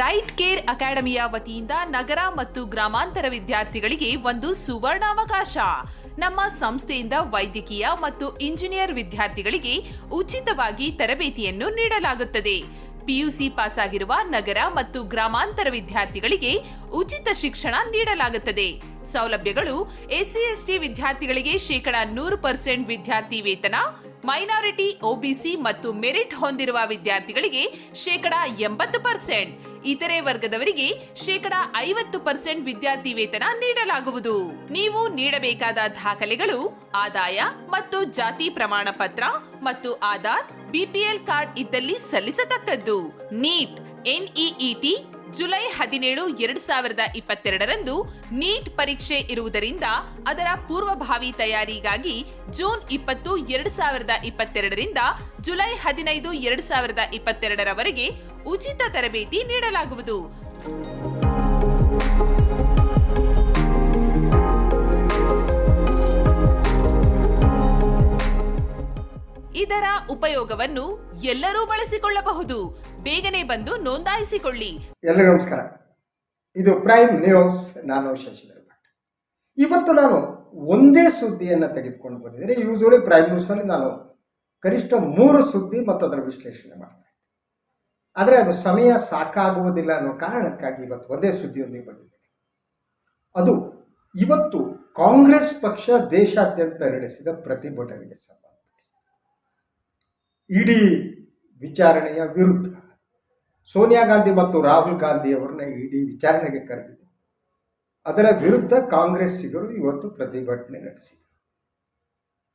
Right care ಅಕಾಡೆಮಿಯ ವತಿಯಿಂದ ನಗರ ಮತ್ತು ಗ್ರಾಮಾಂತರ ವಿದ್ಯಾರ್ಥಿಗಳಿಗೆ ಒಂದು ಸುವರ್ಣಾವಕಾಶ. ನಮ್ಮ ಸಂಸ್ಥೆಯಿಂದ ವೈದ್ಯಕೀಯ ಮತ್ತು ಇಂಜಿನಿಯರ್ ವಿದ್ಯಾರ್ಥಿಗಳಿಗೆ ಉಚಿತವಾಗಿ ತರಬೇತಿಯನ್ನು ನೀಡಲಾಗುತ್ತದೆ. ಪಿಯುಸಿ ಪಾಸ್ ಆಗಿರುವ ನಗರ ಮತ್ತು ಗ್ರಾಮಾಂತರ ವಿದ್ಯಾರ್ಥಿಗಳಿಗೆ ಉಚಿತ ಶಿಕ್ಷಣ ನೀಡಲಾಗುತ್ತದೆ. ಸೌಲಭ್ಯಗಳು ಎಸ್ಸಿ ಎಸ್ಟಿ ವಿದ್ಯಾರ್ಥಿಗಳಿಗೆ ಶೇಕಡಾ ನೂರು ಪರ್ಸೆಂಟ್ ವಿದ್ಯಾರ್ಥಿ ವೇತನ ಮೈನಾರಿಟಿ ಒಬಿಸಿ ಮತ್ತು ಮೆರಿಟ್ ಹೊಂದಿರುವ ವಿದ್ಯಾರ್ಥಿಗಳಿಗೆ ಶೇಕಡ ಎಂಬತ್ತು ಪರ್ಸೆಂಟ್. ಇತರೆ ವರ್ಗದವರಿಗೆ ಶೇಕಡ ಐವತ್ತು ಪರ್ಸೆಂಟ್ ವಿದ್ಯಾರ್ಥಿ ವೇತನ ನೀಡಲಾಗುವುದು. ನೀವು ನೀಡಬೇಕಾದ ದಾಖಲೆಗಳು ಆದಾಯ ಮತ್ತು ಜಾತಿ ಪ್ರಮಾಣ ಪತ್ರ ಮತ್ತು ಆಧಾರ್ ಬಿಪಿಎಲ್ ಕಾರ್ಡ್ ಇದ್ದಲ್ಲಿ ಸಲ್ಲಿಸತಕ್ಕದ್ದು. ನೀಟ್ ಎನ್ಇಇಟಿ ಜುಲೈ ಹದಿನೇಳು, ಎರಡ್ ಸಾವಿರದ ಇಪ್ಪತ್ತೆರಡರಂದು ನೀಟ್ ಪರೀಕ್ಷೆ ಇರುವುದರಿಂದ ಅದರ ಪೂರ್ವಭಾವಿ ತಯಾರಿಗಾಗಿ ಜೂನ್ ಇಪ್ಪತ್ತು, ಎರಡ್ ಸಾವಿರದ ಇಪ್ಪತ್ತೆರಡರಿಂದ ಜುಲೈ ಹದಿನೈದು, ಎರಡ್ ಸಾವಿರದ ಇಪ್ಪತ್ತೆರಡರವರೆಗೆ ಉಚಿತ ತರಬೇತಿ ನೀಡಲಾಗುವುದು. ಇದರ ಉಪಯೋಗವನ್ನು ಎಲ್ಲರೂ ಬಳಸಿಕೊಳ್ಳಬಹುದು. ಬೇಗನೆ ಬಂದು ನೋಂದಾಯಿಸಿಕೊಳ್ಳಿ. ಎಲ್ಲರಿಗೂ ನಮಸ್ಕಾರ. ಇದು ಪ್ರೈಮ್ ನ್ಯೂಸ್ ನಾನು ಶಶಿಧರ್ ಭಟ್. ಇವತ್ತು ನಾನು ಒಂದೇ ಸುದ್ದಿಯನ್ನು ತೆಗೆದುಕೊಂಡು ಬಂದಿದ್ದೇನೆ. ಯೂಸ್ವಲಿ ಪ್ರೈಮ್ ನ್ಯೂಸ್ನಲ್ಲಿ ನಾನು ಕನಿಷ್ಠ ಮೂರು ಸುದ್ದಿ ಮತ್ತು ಅದರ ವಿಶ್ಲೇಷಣೆ ಮಾಡ್ತೇನೆ ಆದರೆ ಅದು ಸಮಯ ಸಾಕಾಗುವುದಿಲ್ಲ ಅನ್ನೋ ಕಾರಣಕ್ಕಾಗಿ ಇವತ್ತು ಒಂದೇ ಸುದ್ದಿಯೊಂದಿಗೆ ಬಂದಿದ್ದೇನೆ. ಅದು ಇವತ್ತು ಕಾಂಗ್ರೆಸ್ ಪಕ್ಷ ದೇಶಾದ್ಯಂತ ನಡೆಸಿದ ಪ್ರತಿಭಟನೆಗೆ ಸಂಬಂಧಿಸಿದೆ ಇಡೀ ವಿಚಾರಣೆಯ ವಿರುದ್ಧ. ಸೋನಿಯಾ ಗಾಂಧಿ ಮತ್ತು ರಾಹುಲ್ ಗಾಂಧಿ ಅವರನ್ನ ಇಡೀ ವಿಚಾರಣೆಗೆ ಕರೆದಿದೆ ಅದರ ವಿರುದ್ಧ ಕಾಂಗ್ರೆಸ್ಸಿಗರು ಇವತ್ತು ಪ್ರತಿಭಟನೆ ನಡೆಸಿದರು.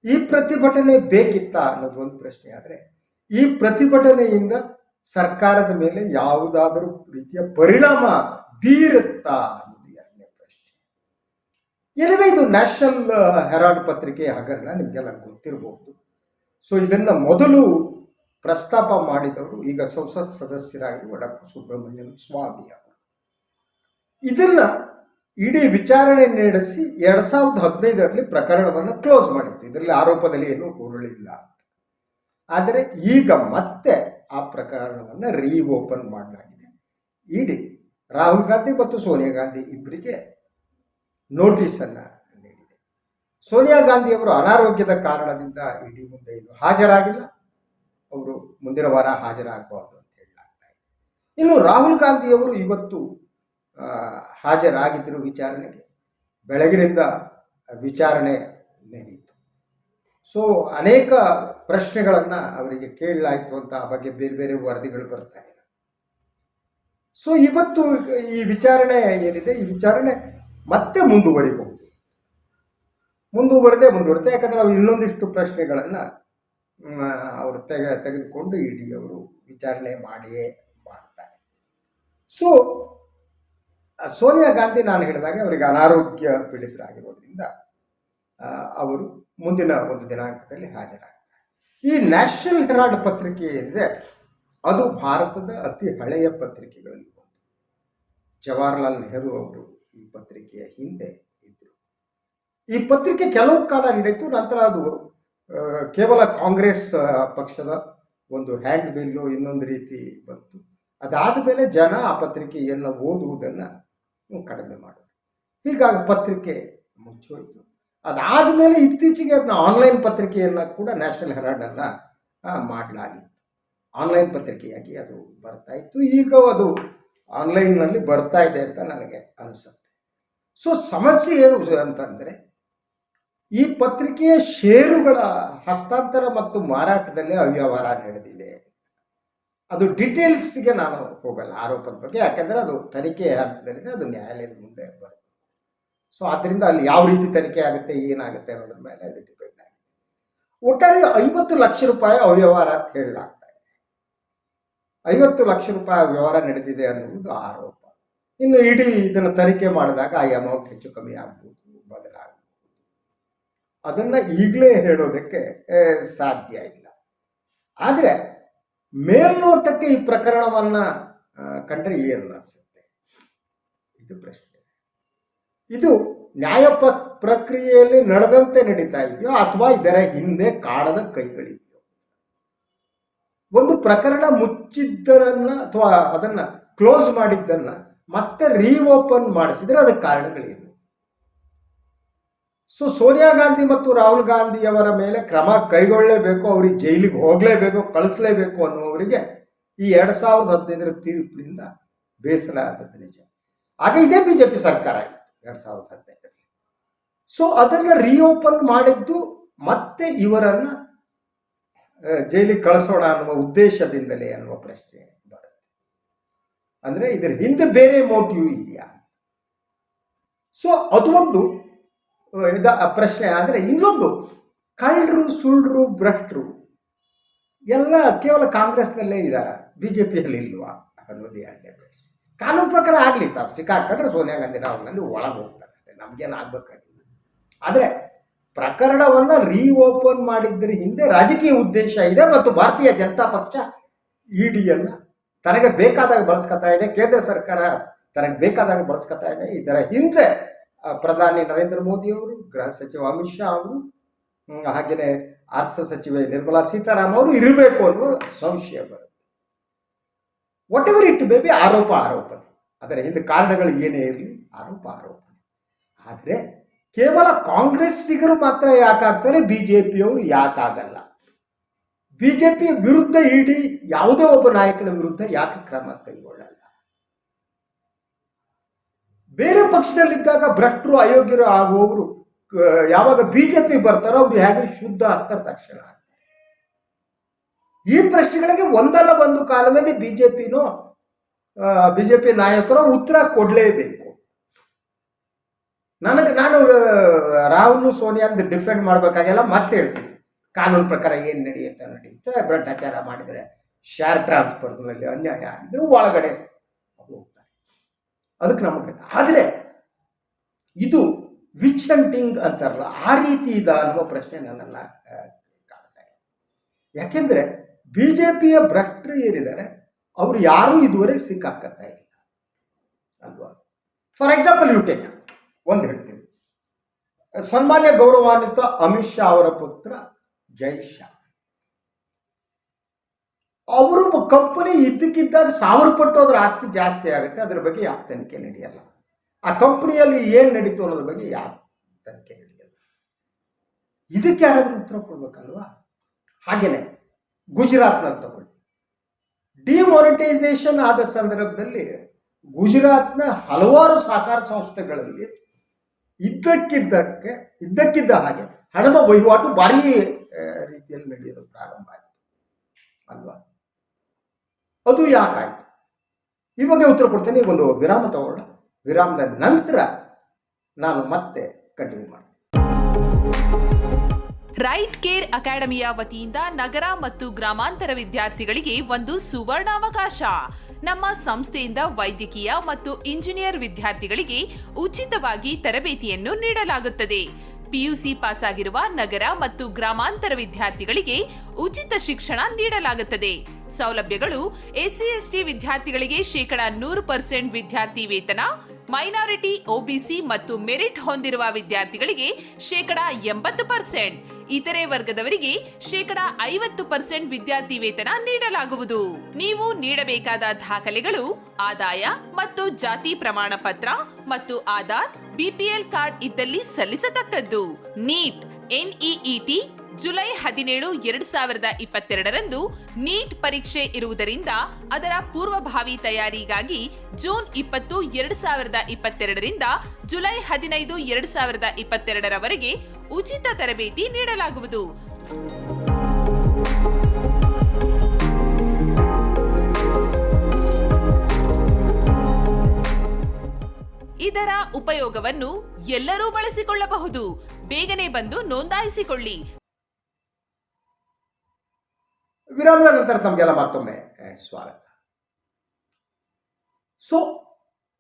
ಈ ಪ್ರತಿಭಟನೆ ಬೇಕಿತ್ತಾ ಅನ್ನೋದು ಒಂದು ಪ್ರಶ್ನೆ ಆದರೆ, ಈ ಪ್ರತಿಭಟನೆಯಿಂದ ಸರ್ಕಾರದ ಮೇಲೆ ಯಾವುದಾದರೂ ರೀತಿಯ ಪರಿಣಾಮ ಬೀರುತ್ತಾ ಅನ್ನೋದು ಎರಡನೇ ಪ್ರಶ್ನೆ. ಎನಿವೆ ಇದು ನ್ಯಾಷನಲ್ ಹೆರಾಲ್ಡ್ ಪತ್ರಿಕೆಯ ಹಗರಣ ನಿಮಗೆಲ್ಲ ಗೊತ್ತಿರಬಹುದು ಸೊ ಇದನ್ನು ಮೊದಲು ಪ್ರಸ್ತಾಪ ಮಾಡಿದವರು ಈಗ ಸಂಸತ್ ಸದಸ್ಯರಾಗಿರುವ ಡಾಕ್ಟರ್ ಸುಬ್ರಹ್ಮಣ್ಯಂ ಸ್ವಾಮಿ ಅವರು. ಇದನ್ನ ಇಡೀ ವಿಚಾರಣೆ ನಡೆಸಿ ಎರಡು ಸಾವಿರದ ಹದಿನೈದರಲ್ಲಿ ಪ್ರಕರಣವನ್ನು ಕ್ಲೋಸ್ ಮಾಡಿತ್ತು. ಇದರಲ್ಲಿ ಆರೋಪದಲ್ಲಿ ಏನೂ ಹುರುಳಿಲ್ಲ ಆದರೆ ಈಗ ಮತ್ತೆ ಆ ಪ್ರಕರಣವನ್ನು ರೀಓಪನ್ ಮಾಡಲಾಗಿದೆ. ಇಡೀ ರಾಹುಲ್ ಗಾಂಧಿ ಮತ್ತು ಸೋನಿಯಾ ಗಾಂಧಿ ಇಬ್ಬರಿಗೆ ನೋಟಿಸನ್ನು ಸೋನಿಯಾ ಗಾಂಧಿ ಅವರು ಅನಾರೋಗ್ಯದ ಕಾರಣದಿಂದ ಇಡೀ ಮುಂದೆ ಇನ್ನು ಹಾಜರಾಗಿಲ್ಲ. ಅವರು ಮುಂದಿನ ವಾರ ಹಾಜರಾಗಬಾರ್ದು ಅಂತ ಹೇಳಲಾಗ್ತಾ ಇದೆ. ಇನ್ನು ರಾಹುಲ್ ಗಾಂಧಿಯವರು ಇವತ್ತು ಹಾಜರಾಗಿದ್ದರು ವಿಚಾರಣೆಗೆ ಬೆಳಗಿನಿಂದ ವಿಚಾರಣೆ ನಡೆಯಿತು. ಸೊ ಅನೇಕ ಪ್ರಶ್ನೆಗಳನ್ನು ಅವರಿಗೆ ಕೇಳಲಾಯಿತು ಅಂತ ಆ ಬಗ್ಗೆ ಬೇರೆ ಬೇರೆ ವರದಿಗಳು ಬರ್ತಾ ಇದೆ. ಸೊ ಇವತ್ತು ಈ ವಿಚಾರಣೆ ಏನಿದೆ? ಈ ವಿಚಾರಣೆ ಮತ್ತೆ ಮುಂದುವರಿಬಹುದು. ಮುಂದುವರೆದೇ ಮುಂದುವರುತ್ತೆ ಯಾಕಂದರೆ ಅವ್ರು ಇನ್ನೊಂದಿಷ್ಟು ಪ್ರಶ್ನೆಗಳನ್ನು ಅವರು ತೆಗೆ, ತೆಗೆದುಕೊಂಡು ಇಡಿ ಅವರು ವಿಚಾರಣೆ ಮಾಡಿಯೇ ಮಾಡ್ತಾರೆ. ಸೊ ಸೋನಿಯಾ ಗಾಂಧಿ ನಾನು ಹೇಳಿದಾಗ ಅವರಿಗೆ ಅನಾರೋಗ್ಯ ಪೀಡಿತರಾಗಿರೋದ್ರಿಂದ ಅವರು ಮುಂದಿನ ಒಂದು ದಿನಾಂಕದಲ್ಲಿ ಹಾಜರಾಗ್ತಾರೆ. ಈ ನ್ಯಾಷನಲ್ ಹೆರಾಲ್ಡ್ ಪತ್ರಿಕೆ ಏನಿದೆ, ಅದು ಭಾರತದ ಅತಿ ಹಳೆಯ ಪತ್ರಿಕೆಗಳಲ್ಲಿ ಒಂದು. ಜವಾಹರ್ಲಾಲ್ ನೆಹರು ಅವರು ಈ ಪತ್ರಿಕೆಯ ಹಿಂದೆ ಈ ಪತ್ರಿಕೆ ಕೆಲವು ಕಾಲ ನಡೆಯಿತು, ನಂತರ ಅದು ಕೇವಲ ಕಾಂಗ್ರೆಸ್ ಪಕ್ಷದ ಒಂದು ಹ್ಯಾಂಡ್ ಬಿಲ್ಲು ಇನ್ನೊಂದು ರೀತಿ ಬಂತು. ಅದಾದ ಮೇಲೆ ಜನ ಆ ಪತ್ರಿಕೆಯನ್ನು ಓದುವುದನ್ನು ಕಡಿಮೆ ಮಾಡಿದ್ರು. ಹೀಗಾಗಿ ಪತ್ರಿಕೆ ಮುಚ್ಚೋಯ್ತು. ಅದಾದ ಮೇಲೆ ಇತ್ತೀಚೆಗೆ ಅದನ್ನ ಆನ್ಲೈನ್ ಪತ್ರಿಕೆಯನ್ನು ಕೂಡ ನ್ಯಾಷನಲ್ ಹೆರಾಲ್ಡನ್ನು ಮಾಡಲಾಗಿತ್ತು. ಆನ್ಲೈನ್ ಪತ್ರಿಕೆಯಾಗಿ ಅದು ಬರ್ತಾ ಇತ್ತು. ಈಗ ಅದು ಆನ್ಲೈನ್ನಲ್ಲಿ ಬರ್ತಾ ಇದೆ ಅಂತ ನನಗೆ ಅನಿಸುತ್ತೆ. ಸೊ ಸಮಸ್ಯೆ ಏನು ಅಂತಂದರೆ ಈ ಪತ್ರಿಕೆಯ ಷೇರುಗಳ ಹಸ್ತಾಂತರ ಮತ್ತು ಮಾರಾಟದಲ್ಲಿ ಅವ್ಯವಹಾರ ನಡೆದಿದೆ. ಅದು ಡೀಟೇಲ್ಸ್ಗೆ ನಾನು ಹೋಗಲ್ಲ, ಆರೋಪದ ಬಗ್ಗೆ. ಯಾಕೆಂದರೆ ಅದು ತನಿಖೆ ಹಂತದಲ್ಲಿದೆ, ಅದು ನ್ಯಾಯಾಲಯದ ಮುಂದೆ ಬರುತ್ತೆ. ಸೊ ಆದ್ದರಿಂದ ಅಲ್ಲಿ ಯಾವ ರೀತಿ ತನಿಖೆ ಆಗುತ್ತೆ, ಏನಾಗುತ್ತೆ ಅನ್ನೋದ್ರ ಮೇಲೆ ಅದು ಡಿಪೆಂಡ್ ಆಗಿದೆ. ಒಟ್ಟಾರೆ ಐವತ್ತು ಲಕ್ಷ ರೂಪಾಯಿ ಅವ್ಯವಹಾರ ಅಂತ ಹೇಳಲಾಗ್ತಾ ಇದೆ. ಐವತ್ತು ಲಕ್ಷ ರೂಪಾಯಿ ವ್ಯವಹಾರ ನಡೆದಿದೆ ಅನ್ನುವುದು ಆರೋಪ. ಇನ್ನು ಇಡೀ ಇದನ್ನು ತನಿಖೆ ಮಾಡಿದಾಗ ಆ ಅಮೌಂಟ್ ಹೆಚ್ಚು ಕಮ್ಮಿ ಆಗ್ಬೋದು. ಅದನ್ನ ಈಗಲೇ ಹೇಳೋದಕ್ಕೆ ಸಾಧ್ಯ ಇಲ್ಲ. ಆದರೆ, ಮೇಲ್ನೋಟಕ್ಕೆ ಈ ಪ್ರಕರಣವನ್ನ ಕಂಡರೆ ಏನು ಅನಿಸುತ್ತೆ? ಇದು ಪ್ರಶ್ನೆ. ಇದು ನ್ಯಾಯ ಪ್ರಕ್ರಿಯೆಯಲ್ಲಿ ನಡೆದಂತೆ ನಡೀತಾ ಇದೆಯೋ, ಅಥವಾ ಇದರ ಹಿಂದೆ ಕಾಡದ ಕೈಗಳಿದೆಯೋ? ಒಂದು ಪ್ರಕರಣ ಮುಚ್ಚಿದ್ದರನ್ನ ಅಥವಾ ಅದನ್ನ ಕ್ಲೋಸ್ ಮಾಡಿದ್ದನ್ನು ಮತ್ತೆ ರೀಓಪನ್ ಮಾಡಿಸಿದ್ರೆ ಅದಕ್ಕೆ ಕಾರಣಗಳೇನು? ಸೊ ಸೋನಿಯಾ ಗಾಂಧಿ ಮತ್ತು ರಾಹುಲ್ ಗಾಂಧಿಯವರ ಮೇಲೆ ಕ್ರಮ ಕೈಗೊಳ್ಳಲೇಬೇಕು, ಅವರಿಗೆ ಜೈಲಿಗೆ ಹೋಗಲೇಬೇಕು, ಕಳಿಸ್ಲೇಬೇಕು ಅನ್ನುವವರಿಗೆ ಈ ಎರಡು ಸಾವಿರದ ಹದಿನೈದರ ತೀರ್ಪಿನಿಂದ ಬೇಸರ ಆದದ್ದು ನಿಜ. ಆಗ ಇದೇ ಬಿ ಜೆ ಪಿ ಸರ್ಕಾರ ಇತ್ತು ಎರಡು ಸಾವಿರದ ಹದಿನೈದರಲ್ಲಿ. ಸೊ ಅದನ್ನು ರೀಓಪನ್ ಮಾಡಿದ್ದು ಮತ್ತೆ ಇವರನ್ನು ಜೈಲಿಗೆ ಕಳಿಸೋಣ ಅನ್ನುವ ಉದ್ದೇಶದಿಂದಲೇ ಅನ್ನುವ ಪ್ರಶ್ನೆ ಬರುತ್ತೆ. ಅಂದರೆ ಇದರ ಹಿಂದೆ ಬೇರೆ ಮೋಟಿವ್ ಇದೆಯಾ ಸೊ ಅದು ಒಂದು ಇದ ಪ್ರಶ್ನೆ ಆದರೆ ಇನ್ನೊಂದು, ಕಳ್ಳರು ಸುಳ್ಳರು ಭ್ರಷ್ಟರು, ಎಲ್ಲ ಕೇವಲ ಕಾಂಗ್ರೆಸ್ನಲ್ಲೇ ಇದ್ದಾರೆ ಬಿ ಜೆ ಪಿಯಲ್ಲಿ ಇಲ್ವಾ? ಅನ್ನೋದು ಎರಡನೇ ಪ್ರಶ್ನೆ ಕಾನೂನು ಪ್ರಕಾರ ಆಗಲಿ ತಾವು, ಸಿಕ್ಕಾಕೊಂಡ್ರೆ ಸೋನಿಯಾ ಗಾಂಧಿ ರಾಹುಲ್ ಗಾಂಧಿ ಒಳಗೆ ಹೋಗ್ತಾರೆ. ನಮಗೇನು ಆಗಬೇಕಾಗಿಲ್ಲ. ಆದರೆ ಪ್ರಕರಣವನ್ನು ರೀಓಪನ್ ಮಾಡಿದ್ದರ ಹಿಂದೆ ರಾಜಕೀಯ ಉದ್ದೇಶ ಇದೆ ಮತ್ತು ಭಾರತೀಯ ಜನತಾ ಪಕ್ಷ ಇ ಇಡಿಯನ್ನು ತನಗೆ ಬೇಕಾದಾಗ ಬಳಸ್ಕೊತಾ ಇದೆ, ಕೇಂದ್ರ ಸರ್ಕಾರ ತನಗೆ ಬೇಕಾದಾಗ ಬಳಸ್ಕೊತಾ ಇದೆ. ಇದರ ಹಿಂದೆ ಪ್ರಧಾನಿ ನರೇಂದ್ರ ಮೋದಿಯವರು ಗೃಹ ಸಚಿವ ಅಮಿತ್ ಶಾ ಅವರು ಹಾಗೆಯೇ ಅರ್ಥ ಸಚಿವೆ ನಿರ್ಮಲಾ ಸೀತಾರಾಮ್ ಅವರು ಇರಬೇಕು ಅನ್ನುವ ಸಂಶಯ ಬರುತ್ತೆ. ವಾಟ್ ಎವರ್ ಇಟ್ ಬೇಬಿ ಆರೋಪ ಆರೋಪ. ಅದರ ಹಿಂದೆ ಕಾರಣಗಳು ಏನೇ ಇರಲಿ, ಆರೋಪ ಆರೋಪ. ಆದರೆ ಕೇವಲ ಕಾಂಗ್ರೆಸ್ಸಿಗರು ಮಾತ್ರ ಯಾಕಾಗ್ತಾರೆ ಬಿ ಜೆ ಪಿಯವರು ಯಾಕಾಗಲ್ಲ. ಬಿ ಜೆ ಪಿ ವಿರುದ್ಧ ಇಡೀ ಯಾವುದೇ ಒಬ್ಬ ನಾಯಕನ ವಿರುದ್ಧ ಯಾಕೆ ಕ್ರಮ ಕೈಗೊಳ್ಳಲ್ಲ? ಬೇರೆ ಪಕ್ಷದಲ್ಲಿದ್ದಾಗ ಭ್ರಷ್ಟರು ಅಯೋಗ್ಯರು ಆಗುವವರು ಯಾವಾಗ ಬಿ ಜೆ ಪಿ ಬರ್ತಾರೋ ಅವ್ರು ಹೇಗೆ ಶುದ್ಧ ಅರ್ಥ ತಕ್ಷಣ. ಈ ಪ್ರಶ್ನೆಗಳಿಗೆ ಒಂದಲ್ಲ ಒಂದು ಕಾಲದಲ್ಲಿ ಬಿ ಜೆ ಪಿನೋ ಬಿ ಜೆ ಪಿ ನಾಯಕರು ಉತ್ತರ ಕೊಡಲೇಬೇಕು. ನನಗೆ ನಾನು ರಾಹುಲ್ ಸೋನಿಯಾ ಅಂತ ಡಿಫೆಂಡ್ ಮಾಡಬೇಕಾಗಿಲ್ಲ ಮತ್ತೆ ಹೇಳ್ತೀನಿ. ಕಾನೂನು ಪ್ರಕಾರ ಏನು ನಡೆಯುತ್ತೆ ನಡೆಯುತ್ತೆ ಭ್ರಷ್ಟಾಚಾರ ಮಾಡಿದರೆ ಶೇರ್ ಟ್ರಾನ್ಸ್ಫರ್ನಲ್ಲಿ ಅನ್ಯಾಯ ಆಗಿದ್ರು ಒಳಗಡೆ ಅದಕ್ಕೆ ನಮಗೆ ಆದರೆ ಇದು ವಿಚ್ ಹಂಟಿಂಗ್ ಅಂತಾರಲ್ಲ, ಆ ರೀತಿ ಇದ ಅನ್ನುವ ಪ್ರಶ್ನೆ ನನ್ನನ್ನು ಕಾಡ್ತಾ ಇದೆ. ಯಾಕೆಂದರೆ ಬಿ ಜೆ ಪಿಯ ಭ್ರಷ್ಟರು ಏನಿದ್ದಾರೆ ಅವರು ಯಾರೂ ಇದುವರೆಗೆ ಸಿಕ್ಕಾಕತ್ತಾ ಇಲ್ಲ ಅಲ್ವಾ? ಫಾರ್ ಎಕ್ಸಾಂಪಲ್ ಯು ಟೇಕ್ ಒಂದು ಹೇಳ್ತೀನಿ. ಸನ್ಮಾನ್ಯ ಗೌರವಾನ್ವಿತ ಅಮಿತ್ ಶಾ ಅವರ ಪುತ್ರ ಜೈ ಶಾ. ಅವರು ಕಂಪನಿ ಇದ್ದಕ್ಕಿದ್ದಾಗ ಸಾವಿರ ಪಟ್ಟು ಅದರ ಆಸ್ತಿ ಜಾಸ್ತಿ ಆಗುತ್ತೆ. ಅದರ ಬಗ್ಗೆ ಯಾಕೆ ತನಿಖೆ ನಡೆಯಲ್ಲ. ಆ ಕಂಪನಿಯಲ್ಲಿ ಏನು ನಡೀತು ಅನ್ನೋದ್ರ ಬಗ್ಗೆ ಯಾಕೆ ತನಿಖೆ ನಡೆಯಲ್ಲ. ಇದಕ್ಕೆ ಯಾರಾದರೂ ಉತ್ತರ ಕೊಡ್ಬೇಕಲ್ವಾ? ಹಾಗೇನೆ ಗುಜರಾತ್ನಲ್ಲಿ ತಗೊಳ್ಳಿ. ಡಿಮಾನಿಟೈಸೇಷನ್ ಆದ ಸಂದರ್ಭದಲ್ಲಿ ಗುಜರಾತ್ನ ಹಲವಾರು ಸಹಕಾರ ಸಂಸ್ಥೆಗಳಲ್ಲಿ ಇದ್ದಕ್ಕಿದ್ದಕ್ಕೆ ಇದ್ದಕ್ಕಿದ್ದ ಹಾಗೆ ಹಣದ ವಹಿವಾಟು ಭಾರೀ ರೀತಿಯಲ್ಲಿ ನಡೆಯಲು ಪ್ರಾರಂಭ ಆಯಿತು. ಅಲ್ವಾ? ಅದು ಯಾಕಾಯಿತು? ಈ ಬಗ್ಗೆ ಉತ್ತರ ಕೊಡ್ತೇನೆ ಒಂದು ವಿರಾಮ ತಗೊಳ್ಳೋಣ ವಿರಾಮದ ನಂತರ ನಾನು ಮತ್ತೆ ಕಂಟಿನ್ಯೂ ಮಾಡ್ತೀನಿ. ರೈಟ್ ಕೇರ್ ಅಕಾಡೆಮಿಯ ವತಿಯಿಂದ ನಗರ ಮತ್ತು ಗ್ರಾಮಾಂತರ ವಿದ್ಯಾರ್ಥಿಗಳಿಗೆ ಒಂದು ಸುವರ್ಣಾವಕಾಶ. ನಮ್ಮ ಸಂಸ್ಥೆಯಿಂದ ವೈದ್ಯಕೀಯ ಮತ್ತು ಇಂಜಿನಿಯರ್ ವಿದ್ಯಾರ್ಥಿಗಳಿಗೆ ಉಚಿತವಾಗಿ ತರಬೇತಿಯನ್ನು ನೀಡಲಾಗುತ್ತದೆ. ಪಿಯುಸಿ ಪಾಸ್ ಆಗಿರುವ ನಗರ ಮತ್ತು ಗ್ರಾಮಾಂತರ ವಿದ್ಯಾರ್ಥಿಗಳಿಗೆ ಉಚಿತ ಶಿಕ್ಷಣ ನೀಡಲಾಗುತ್ತದೆ. ಸೌಲಭ್ಯಗಳು ಎಸ್ಸಿ ಎಸ್ಟಿ ವಿದ್ಯಾರ್ಥಿಗಳಿಗೆ ಶೇಕಡಾ ನೂರು ಪರ್ಸೆಂಟ್ ವಿದ್ಯಾರ್ಥಿ ವೇತನ, ಮೈನಾರಿಟಿ, ಒಬಿಸಿ ಮತ್ತು ಮೆರಿಟ್ ಹೊಂದಿರುವ ವಿದ್ಯಾರ್ಥಿಗಳಿಗೆ ಶೇಕಡ ಎಂಬತ್ತು ಪರ್ಸೆಂಟ್. ಇತರೆ ವರ್ಗದವರಿಗೆ ಶೇಕಡ ಐವತ್ತು ಪರ್ಸೆಂಟ್ ವಿದ್ಯಾರ್ಥಿ ವೇತನ ನೀಡಲಾಗುವುದು. ನೀವು ನೀಡಬೇಕಾದ ದಾಖಲೆಗಳು ಆದಾಯ ಮತ್ತು ಜಾತಿ ಪ್ರಮಾಣ ಪತ್ರ ಮತ್ತು ಆಧಾರ್, ಬಿಪಿಎಲ್ ಕಾರ್ಡ್ ಇದ್ದಲ್ಲಿ ಸಲ್ಲಿಸತಕ್ಕದ್ದು. ನೀಟ್, ಎನ್ಇಇಟಿ ಜುಲೈ ಹದಿನೇಳು, ಎರಡು ಸಾವಿರದ ಇಪ್ಪತ್ತೆರಡರಂದು ನೀಟ್ ಪರೀಕ್ಷೆ ಇರುವುದರಿಂದ ಅದರ ಪೂರ್ವಭಾವಿ ತಯಾರಿಗಾಗಿ ಜೂನ್ ಇಪ್ಪತ್ತು, ಎರಡು ಸಾವಿರದ ಇಪ್ಪತ್ತೆರಡರಿಂದ ಜುಲೈ ಹದಿನೈದು, ಎರಡು ಸಾವಿರದ ಇಪ್ಪತ್ತೆರಡರವರೆಗೆ ಉಚಿತ ತರಬೇತಿ ನೀಡಲಾಗುವುದು. ಇದರ ಉಪಯೋಗವನ್ನು ಎಲ್ಲರೂ ಬಳಸಿಕೊಳ್ಳಬಹುದು. ಬೇಗನೆ ಬಂದು ನೋಂದಾಯಿಸಿಕೊಳ್ಳಿ. ವಿರಾಮದ ನಂತರ ತಮಗೆಲ್ಲ ಮತ್ತೊಮ್ಮೆ ಸ್ವಾಗತ. ಸೊ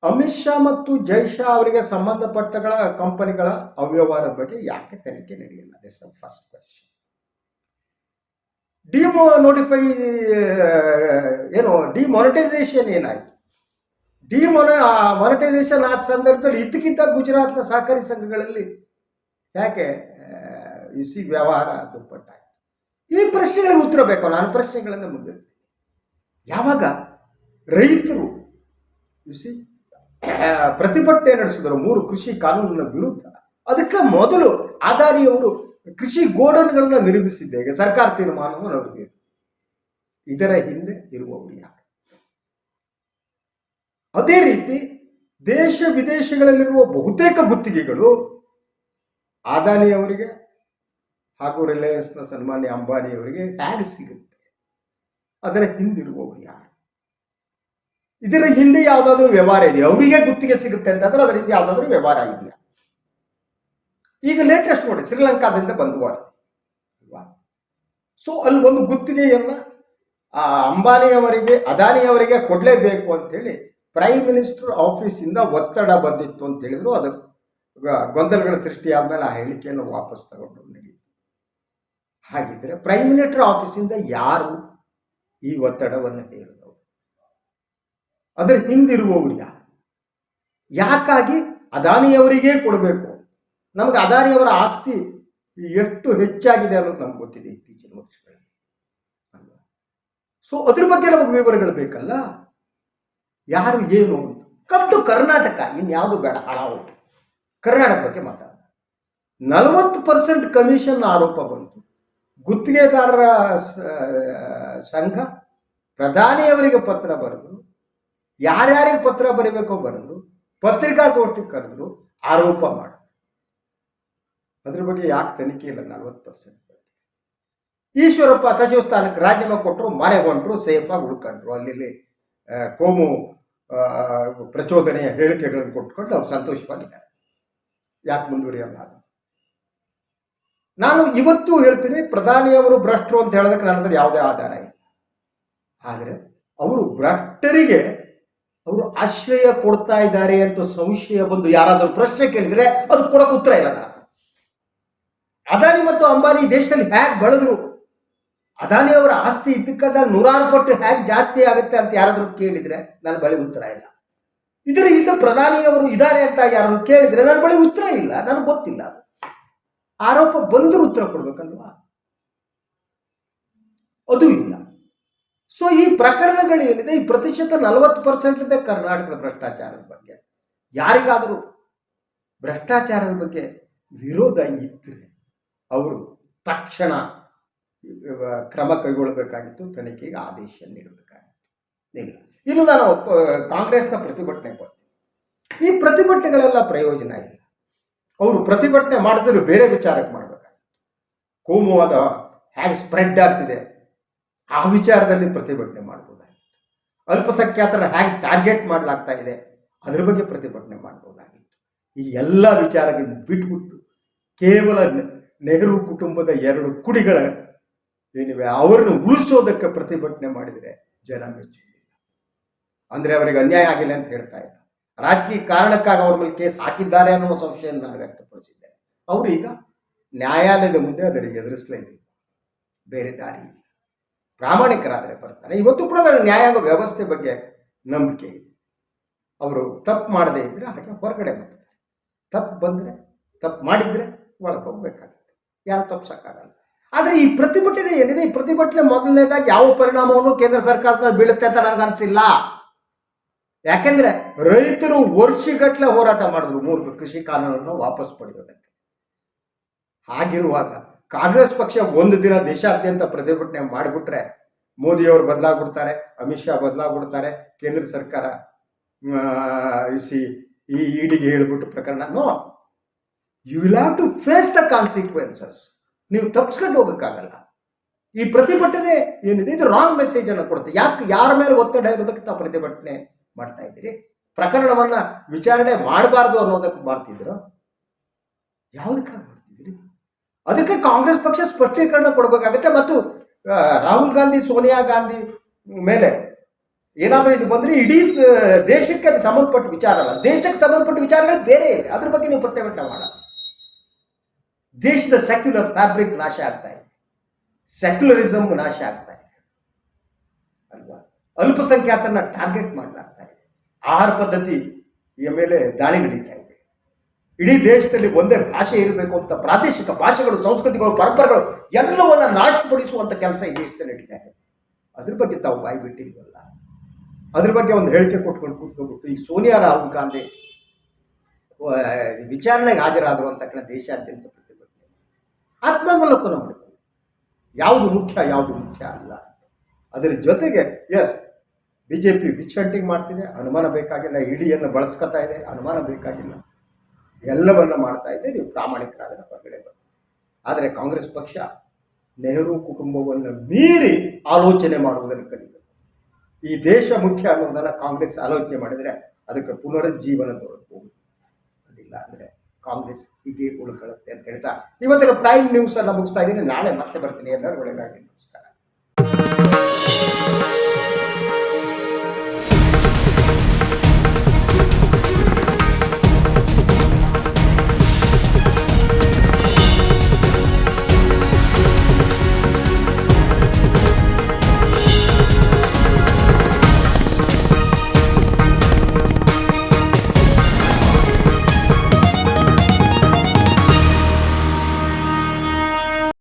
ಅಮಿತ್ ಶಾ ಮತ್ತು ಜೈ ಶಾ ಅವರಿಗೆ ಸಂಬಂಧಪಟ್ಟಗಳ ಕಂಪನಿಗಳ ಅವ್ಯವಹಾರದ ಬಗ್ಗೆ ಯಾಕೆ ತನಿಖೆ ನಡೆಯಲ್ಲ? This first question demo notify ಏನು ಡಿಮಾನಿಟೈಸೇಷನ್ ಏನಾಯಿತು? ಡಿಮೊನ ಮಾನಿಟೈಸೇಷನ್ ಆದ ಸಂದರ್ಭದಲ್ಲಿ ಇದಕ್ಕಿಂತ ಗುಜರಾತ್ನ ಸಹಕಾರಿ ಸಂಘಗಳಲ್ಲಿ ಯಾಕೆ ಇಸಿ ವ್ಯವಹಾರ ದುಪ್ಪಟ್ಟಾಯಿತು? ಈ ಪ್ರಶ್ನೆಗಳಿಗೆ ಉತ್ತರ ಬೇಕು. ನಾನು ಪ್ರಶ್ನೆಗಳನ್ನು ಮುಂದೆ ಯಾವಾಗ ರೈತರು ಕೃಷಿ ಪ್ರತಿಭಟನೆ ನಡೆಸಿದರು, ಮೂರು ಕೃಷಿ ಕಾನೂನಿನ ವಿರುದ್ಧ, ಅದಕ್ಕೆ ಮೊದಲು ಆದಾರಿಯವರು ಕೃಷಿ ಗೋಡನ್ಗಳನ್ನ ನಿರ್ಮಿಸಿದ್ದೇವೆ ಸರ್ಕಾರ ತೀರ್ಮಾನವನ್ನು ಅವರಿಗೆ ಇದರ ಹಿಂದೆ ಇರುವವರು ಯಾರು? ಅದೇ ರೀತಿ ದೇಶ ವಿದೇಶಗಳಲ್ಲಿರುವ ಬಹುತೇಕ ಗುತ್ತಿಗೆಗಳು ಅದಾನಿಯವರಿಗೆ ಹಾಗೂ ರಿಲಯನ್ಸ್ನ ಸನ್ಮಾನ್ಯ ಅಂಬಾನಿಯವರಿಗೆ ಟ್ಯಾಗ್ ಸಿಗುತ್ತೆ. ಅದರ ಹಿಂದಿರುವವರು ಯಾರು? ಇದರ ಹಿಂದೆ ಯಾವುದಾದ್ರೂ ವ್ಯವಹಾರ ಇದೆಯಾ? ಅವರಿಗೆ ಗುತ್ತಿಗೆ ಸಿಗುತ್ತೆ ಅಂತಂದ್ರೆ ಅದರ ಹಿಂದೆ ಯಾವುದಾದ್ರೂ ವ್ಯವಹಾರ ಇದೆಯಾ? ಈಗ ಲೇಟೆಸ್ಟ್ ನೋಡಿ ಶ್ರೀಲಂಕಾದಿಂದ ಬಂದು ಅಲ್ವಾ? ಸೊ ಅಲ್ಲಿ ಒಂದು ಗುತ್ತಿಗೆಯನ್ನು, ಆ ಅಂಬಾನಿಯವರಿಗೆ, ಅದಾನಿಯವರಿಗೆ ಕೊಡಲೇಬೇಕು ಅಂತೇಳಿ ಪ್ರೈಮ್ ಮಿನಿಸ್ಟರ್ ಆಫೀಸಿಂದ ಒತ್ತಡ ಬಂದಿತ್ತು ಅಂತ ಹೇಳಿದ್ರು. ಅದು ಗೊಂದಲಗಳ ಸೃಷ್ಟಿಯಾದ ಮೇಲೆ ಆ ಹೇಳಿಕೆಯನ್ನು ವಾಪಸ್ ತಗೊಂಡು ಹಾಗಿದ್ರೆ ಪ್ರೈಮ್ ಮಿನಿಸ್ಟರ್ ಆಫೀಸಿಂದ ಯಾರು ಈ ಒತ್ತಡವನ್ನು ಹೇರಿದವರು? ಅದರ ಹಿಂದಿರುವವರು ಯಾರು? ಯಾಕಾಗಿ ಅದಾನಿಯವರಿಗೇ ಕೊಡಬೇಕು? ನಮಗೆ ಅದಾನಿಯವರ ಆಸ್ತಿ ಎಷ್ಟು ಹೆಚ್ಚಾಗಿದೆ ಅನ್ನೋದು ನಮ್ಗೆ ಗೊತ್ತಿದೆ ಇತ್ತೀಚಿನ ವರ್ಷಗಳಲ್ಲಿ. ಅಲ್ವಾ? ಸೊ ಅದ್ರ ಬಗ್ಗೆ ನಮಗೆ ವಿವರಗಳು ಬೇಕಲ್ಲ? ಯಾರು ಏನು ಕಟ್ಟು ಕರ್ನಾಟಕ, ಇನ್ಯಾವುದು ಬೇಡ ಹಾಳಾವು ಕರ್ನಾಟಕ ಬಗ್ಗೆ ಮಾತಾಡೋಣ. ನಲವತ್ತು ಪರ್ಸೆಂಟ್ ಕಮಿಷನ್ ಆರೋಪ ಬಂತು. ಗುತ್ತಿಗೆದಾರರ ಸಂಘ ಪ್ರಧಾನಿಯವರಿಗೆ ಪತ್ರ ಬರೆದ್ರು, ಯಾರ್ಯಾರಿಗೆ ಪತ್ರ ಬರೀಬೇಕೋ ಬರೆದ್ರು, ಪತ್ರಿಕಾಗೋಷ್ಠಿ ಕರೆದ್ರು, ಆರೋಪ ಮಾಡಿದ್ರು ಅದ್ರ ಬಗ್ಗೆ ಯಾಕೆ ತನಿಖೆ ಇಲ್ಲ? ನಲ್ವತ್ತು ಪರ್ಸೆಂಟ್ ಈಶ್ವರಪ್ಪ ಸಚಿವ ಸ್ಥಾನಕ್ಕೆ ರಾಜೀನಾಮೆ ಕೊಟ್ಟರು ಮನೆ ಹೊಂಟರು ಸೇಫಾಗಿ ಉಳ್ಕೊಂಡ್ರು. ಅಲ್ಲಿ ಕೋಮು ಪ್ರಚೋದನೆಯ ಹೇಳಿಕೆಗಳನ್ನು ಕೊಟ್ಕೊಂಡು ಅವ್ರು ಸಂತೋಷವಾಗಿದ್ದಾರೆ. ಯಾಕೆ ಮುಂದುವರಿಯಲ್ಲ ನಾನು ಇವತ್ತು ಹೇಳ್ತೀನಿ ಪ್ರಧಾನಿಯವರು ಭ್ರಷ್ಟರು ಅಂತ ಹೇಳೋದಕ್ಕೆ ನನ್ನ ಹತ್ರ ಯಾವುದೇ ಆಧಾರ ಇಲ್ಲ. ಆದರೆ ಅವರು ಭ್ರಷ್ಟರಿಗೆ ಅವರು ಆಶ್ರಯ ಕೊಡ್ತಾ ಇದ್ದಾರೆ ಅಂತ ಸಂಶಯ ಬಂದು ಯಾರಾದರೂ ಪ್ರಶ್ನೆ ಕೇಳಿದ್ರೆ ಅದು ಕೊಡಕ್ಕೆ ಉತ್ತರ ಇಲ್ಲ ನನ್ನ ಅದಾನಿ ಮತ್ತು ಅಂಬಾನಿ ದೇಶದಲ್ಲಿ ಹ್ಯಾಕ್ ಬೆಳೆದ್ರು? ಅದಾನಿ ಅವರ ಆಸ್ತಿ ಇದ್ದಕ್ಕಾದಾಗ ನೂರಾರು ಪಟ್ಟು ಹ್ಯಾಕ್ ಜಾಸ್ತಿ ಆಗುತ್ತೆ ಅಂತ ಯಾರಾದರೂ ಕೇಳಿದ್ರೆ ನನ್ನ ಬಳಿ ಉತ್ತರ ಇಲ್ಲ. ಇದರ ಇದು ಪ್ರಧಾನಿಯವರು ಇದ್ದಾರೆ ಅಂತ ಯಾರು ಕೇಳಿದ್ರೆ ನನ್ನ ಬಳಿ ಉತ್ತರ ಇಲ್ಲ, ನನಗೆ ಗೊತ್ತಿಲ್ಲ. ಆರೋಪ ಬಂದರೂ ಉತ್ತರ ಕೊಡ್ಬೇಕಲ್ವಾ? ಅದು ಇಲ್ಲ. ಸೊ ಈ ಪ್ರಕರಣಗಳು ಏನಿದೆ, ಈ ಪ್ರತಿಶತ ನಲವತ್ತು ಪರ್ಸೆಂಟ್ ಇದೆ ಕರ್ನಾಟಕದ ಭ್ರಷ್ಟಾಚಾರದ ಬಗ್ಗೆ. ಯಾರಿಗಾದರೂ ಭ್ರಷ್ಟಾಚಾರದ ಬಗ್ಗೆ ವಿರೋಧ ಇದ್ದರೆ ಅವರು ತಕ್ಷಣ ಕ್ರಮ ಕೈಗೊಳ್ಳಬೇಕಾಗಿತ್ತು, ತನಿಖೆಗೆ ಆದೇಶ ನೀಡಬೇಕಾಗಿತ್ತು. ಇಲ್ಲ. ಇನ್ನು ನಾನು ಕಾಂಗ್ರೆಸ್ನ ಪ್ರತಿಭಟನೆ ಕೊಡ್ತೀನಿ. ಈ ಪ್ರತಿಭಟನೆಗಳೆಲ್ಲ ಪ್ರಯೋಜನ ಇಲ್ಲ. ಅವರು ಪ್ರತಿಭಟನೆ ಮಾಡಿದ್ರೆ ಬೇರೆ ವಿಚಾರಕ್ಕೆ ಮಾಡಬೇಕಾಗಿತ್ತು. ಕೋಮುವಾದ ಹೇಗೆ ಸ್ಪ್ರೆಡ್ ಆಗ್ತಿದೆ. ಆ ವಿಚಾರದಲ್ಲಿ ಪ್ರತಿಭಟನೆ ಮಾಡ್ಬೋದಾಗಿತ್ತು. ಅಲ್ಪಸಂಖ್ಯಾತರ ಹೇಗೆ ಟಾರ್ಗೆಟ್ ಮಾಡಲಾಗ್ತಾ ಇದೆ. ಅದ್ರ ಬಗ್ಗೆ ಪ್ರತಿಭಟನೆ ಮಾಡ್ಬೋದಾಗಿತ್ತು. ಈ ಎಲ್ಲ ವಿಚಾರಗಳನ್ನು ಬಿಟ್ಬಿಟ್ಟು ಕೇವಲ ನೆಹರು ಕುಟುಂಬದ ಎರಡು ಕುಡಿಗಳ ಏನಿವೆ ಅವರನ್ನು ಉಳಿಸೋದಕ್ಕೆ ಪ್ರತಿಭಟನೆ ಮಾಡಿದರೆ ಜನ ಮೆಚ್ಚುವುದಿಲ್ಲ ಅಂದರೆ ಅವರಿಗೆ ಅನ್ಯಾಯ ಆಗಿಲ್ಲ ಅಂತ ಹೇಳ್ತಾ ಇಲ್ಲ ರಾಜಕೀಯ ಕಾರಣಕ್ಕಾಗಿ ಅವ್ರ ಮೇಲೆ ಕೇಸ್ ಹಾಕಿದ್ದಾರೆ ಅನ್ನುವ ಸಂಶಯವನ್ನು ನಾನು ವ್ಯಕ್ತಪಡಿಸಿದ್ದೇನೆ. ಅವರು ಈಗ ನ್ಯಾಯಾಲಯದ ಮುಂದೆ ಅದರಿಗೆ ಎದುರಿಸಲೇಬೇಕು. ಬೇರೆ ದಾರಿ ಇಲ್ಲ. ಪ್ರಾಮಾಣಿಕರಾದರೆ ಬರ್ತಾರೆ. ಇವತ್ತು ಕೂಡ ನಾನು ನ್ಯಾಯಾಂಗ ವ್ಯವಸ್ಥೆ ಬಗ್ಗೆ ನಂಬಿಕೆ ಇದೆ. ಅವರು ತಪ್ಪು ಮಾಡದೇ ಇದ್ದರೆ ಹಾಗೆ ಹೊರಗಡೆ ಬರ್ತಾರೆ ತಪ್ಪು ಬಂದರೆ, ತಪ್ಪು ಮಾಡಿದರೆ ಒಳಗೆ ಹೋಗಬೇಕಾಗುತ್ತೆ. ಯಾರು ತಪ್ಪಿಸೋಕ್ಕಾಗಲ್ಲ ಆದರೆ ಈ ಪ್ರತಿಭಟನೆ ಏನಿದೆ? ಈ ಪ್ರತಿಭಟನೆ ಮೊದಲನೇದಾಗಿ ಯಾವ ಪರಿಣಾಮವನ್ನು ಕೇಂದ್ರ ಸರ್ಕಾರದ ಬೀಳುತ್ತೆ ಅಂತ ನನಗೆ ಅನಿಸಿಲ್ಲ ಯಾಕೆಂದ್ರೆ ರೈತರು ವರ್ಷಗಟ್ಟಲೆ ಹೋರಾಟ ಮಾಡಿದ್ರು, ಮೂರು ಕೃಷಿ ಕಾನೂನನ್ನು ವಾಪಸ್ ಪಡೆಯೋದಕ್ಕೆ. ಹಾಗಿರುವಾಗ ಕಾಂಗ್ರೆಸ್ ಪಕ್ಷ ಒಂದು ದಿನ ದೇಶಾದ್ಯಂತ ಪ್ರತಿಭಟನೆ ಮಾಡಿಬಿಟ್ರೆ ಮೋದಿಯವರು ಬದಲಾಗ್ಬಿಡ್ತಾರೆ, ಅಮಿತ್ ಶಾ ಬದಲಾಗ್ಬಿಡ್ತಾರೆ, ಕೇಂದ್ರ ಸರ್ಕಾರ ಸಿ, ಈ ಇಡಿಗೆ ಹೇಳ್ಬಿಟ್ಟು ಪ್ರಕರಣ. No you will have to face the consequences ನೀವು ತಪ್ಪಿಸ್ಕೊಂಡು ಹೋಗೋಕ್ಕಾಗಲ್ಲ. ಈ ಪ್ರತಿಭಟನೆ ಏನಿದೆ, ಇದು ರಾಂಗ್ ಮೆಸೇಜ್ ಅನ್ನು ಕೊಡುತ್ತೆ. ಯಾಕೆ, ಯಾರ ಮೇಲೆ ಒತ್ತಡ ಇರೋದಕ್ಕೆ ಪ್ರತಿಭಟನೆ ಮಾಡ್ತಾ ಇದ್ದೀರಿ. ಪ್ರಕರಣವನ್ನ ವಿಚಾರಣೆ ಮಾಡಬಾರ್ದು ಅನ್ನೋದಕ್ಕೆ ಮಾಡ್ತಿದ್ರು ಯಾವುದಕ್ಕಾಗಿ ಮಾಡ್ತಿದ್ದೀರಿ? ಅದಕ್ಕೆ ಕಾಂಗ್ರೆಸ್ ಪಕ್ಷ ಸ್ಪಷ್ಟೀಕರಣ ಕೊಡಬೇಕಾಗತ್ತೆ ಮತ್ತು ರಾಹುಲ್ ಗಾಂಧಿ, ಸೋನಿಯಾ ಗಾಂಧಿ ಮೇಲೆ ಏನಾದರೂ ಇದು ಬಂದ್ರೆ ಇಡೀ ದೇಶಕ್ಕೆ ಅದು ಸಂಬಂಧಪಟ್ಟ ವಿಚಾರ ಅಲ್ಲ. ದೇಶಕ್ಕೆ ಸಂಬಂಧಪಟ್ಟ ವಿಚಾರಗಳು ಬೇರೆ ಇದೆ. ಅದ್ರ ಬಗ್ಗೆ ನೀವು ಪ್ರತ್ಯಭಟನೆ ಮಾಡ ದೇಶದ ಸೆಕ್ಯುಲರ್ ಫ್ಯಾಬ್ರಿಕ್ ನಾಶ ಆಗ್ತಾ ಇದೆ. ಸೆಕ್ಯುಲರಿಸಮ್ ನಾಶ ಆಗ್ತಾ ಇದೆ. ಅಲ್ವಾ? ಅಲ್ಪಸಂಖ್ಯಾತರನ್ನ ಟಾರ್ಗೆಟ್ ಮಾಡಲಾಗ್ತಾ ಇದೆ. ಆಹಾರ ಪದ್ಧತಿಯ ಮೇಲೆ ದಾಳಿ ನಡೀತಾ ಇದೆ. ಇಡೀ ದೇಶದಲ್ಲಿ ಒಂದೇ ಭಾಷೆ ಇರಬೇಕು ಅಂತ ಪ್ರಾದೇಶಿಕ ಭಾಷೆಗಳು, ಸಂಸ್ಕೃತಿಗಳು, ಪರಂಪರೆಗಳು ಎಲ್ಲವನ್ನ ನಾಶಪಡಿಸುವಂತ ಕೆಲಸ ಈ ದೇಶದಲ್ಲಿ ನಡೀತಾ ಇದೆ. ಅದ್ರ ಬಗ್ಗೆ ತಾವು ಬಾಯಿ ಬಿಟ್ಟಿಲ್ವಲ್ಲ? ಅದ್ರ ಬಗ್ಗೆ ಒಂದು ಹೇಳಿಕೆ ಕೊಟ್ಕೊಂಡು ಕೂತ್ಕೊಂಡ್ಬಿಟ್ಟು ಈ ಸೋನಿಯಾ ರಾಹುಲ್ ಗಾಂಧಿ ವಿಚಾರಣೆಗೆ ಹಾಜರಾದರು ಅಂತ ತಕ್ಷಣ ದೇಶಾದ್ಯಂತ ಪ್ರತಿಭಟನೆ. ಆತ್ಮಾವಲೋಕನ ಮಾಡಿದ್ದಾರೆ. ಯಾವುದು ಮುಖ್ಯ ಯಾವುದು ಮುಖ್ಯ ಅಲ್ಲ ಅದರ ಜೊತೆಗೆ S B J P which ಮಾಡ್ತಿದೆ, ಅನುಮಾನ ಬೇಕಾಗಿಲ್ಲ, ಇಡಿಯನ್ನು ಬಳಸ್ಕೊತಾ ಇದೆ, ಅನುಮಾನ ಬೇಕಾಗಿಲ್ಲ. ಎಲ್ಲವನ್ನ ಮಾಡ್ತಾ ಇದೆ, ನೀವು ಪ್ರಾಮಾಣಿಕರಾದರೆ ಹೊರಗಡೆ ಬರ್ತದೆ ಆದರೆ ಕಾಂಗ್ರೆಸ್ ಪಕ್ಷ ನೆಹರು ಕುಟುಂಬವನ್ನು ಮೀರಿ ಆಲೋಚನೆ ಮಾಡುವುದನ್ನು ಕಲಿಬೇಕು. ಈ ದೇಶ ಮುಖ್ಯ ಅನ್ನೋದನ್ನು ಕಾಂಗ್ರೆಸ್ ಆಲೋಚನೆ ಮಾಡಿದರೆ ಅದಕ್ಕೆ ಪುನರುಜ್ಜೀವನ ದೊರಕಬಹುದು. ಅದಿಲ್ಲ ಅಂದರೆ ಕಾಂಗ್ರೆಸ್ ಹೀಗೆ ಉಳ್ಕೊಳ್ಳುತ್ತೆ ಅಂತ ಹೇಳ್ತಾ, ಇವತ್ತಿನ ಪ್ರೈಮ್ ನ್ಯೂಸ್ ಎಲ್ಲ ಮುಗಿಸ್ತಾ ಇದ್ದೀನಿ. ನಾಳೆ ಮತ್ತೆ ಬರ್ತೀನಿ. ಎಲ್ಲರೂ ಒಳಗಾಗಿ ನಮಸ್ಕಾರ.